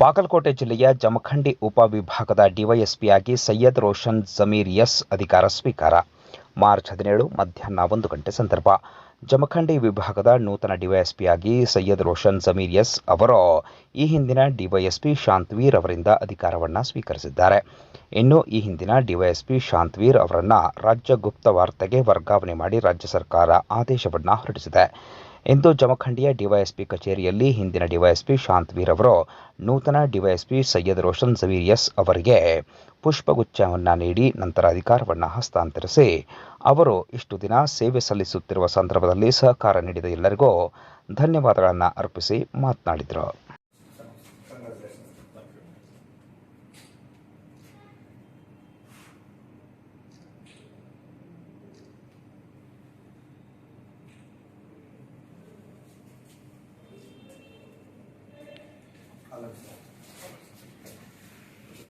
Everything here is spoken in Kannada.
ಬಾಗಲಕೋಟೆ ಜಿಲ್ಲೆಯ ಜಮಖಂಡಿ ಉಪವಿಭಾಗದ ಡಿವೈಎಸ್ಪಿಯಾಗಿ ಸೈಯದ್ ರೋಷನ್ ಜಮೀರ್ ಎಸ್ ಅಧಿಕಾರ ಸ್ವೀಕಾರ. ಮಾರ್ಚ್ ಹದಿನೇಳು ಮಧ್ಯಾಹ್ನ ಒಂದು ಗಂಟೆ ಸಂದರ್ಭ. ಜಮಖಂಡಿ ವಿಭಾಗದ ನೂತನ ಡಿವೈಎಸ್ಪಿಯಾಗಿ ಸೈಯದ್ ರೋಷನ್ ಜಮೀರ್ ಎಸ್ ಅವರು ಈ ಹಿಂದಿನ ಡಿವೈಎಸ್ಪಿ ಶಾಂತ್ವೀರ್ ಅವರಿಂದ ಅಧಿಕಾರವನ್ನು ಸ್ವೀಕರಿಸಿದ್ದಾರೆ. ಇನ್ನು ಈ ಹಿಂದಿನ ಡಿವೈಎಸ್ಪಿ ಶಾಂತವೀರ್ ಅವರನ್ನು ರಾಜ್ಯ ಗುಪ್ತ ವಾರ್ತೆಗೆ ವರ್ಗಾವಣೆ ಮಾಡಿ ರಾಜ್ಯ ಸರ್ಕಾರ ಆದೇಶವನ್ನು ಹೊರಡಿಸಿದೆ. ಇಂದು ಜಮಖಂಡಿಯ ಡಿವೈಎಸ್ಪಿ ಕಚೇರಿಯಲ್ಲಿ ಹಿಂದಿನ ಡಿವೈಎಸ್ಪಿ ಶಾಂತವೀರ್ ಅವರು ನೂತನ ಡಿವೈಎಸ್ಪಿ ಸೈಯದ್ ರೋಷನ್ ಜಮೀರ್ ಎಸ್ ಅವರಿಗೆ ಪುಷ್ಪಗುಚ್ಛವನ್ನು ನೀಡಿ ನಂತರ ಅಧಿಕಾರವನ್ನು ಹಸ್ತಾಂತರಿಸಿ. ಅವರು ಇಷ್ಟು ದಿನ ಸೇವೆ ಸಲ್ಲಿಸುತ್ತಿರುವ ಸಂದರ್ಭದಲ್ಲಿ ಸಹಕಾರ ನೀಡಿದ ಎಲ್ಲರಿಗೂ ಧನ್ಯವಾದಗಳನ್ನು ಅರ್ಪಿಸಿ ಮಾತನಾಡಿದರು. la vista.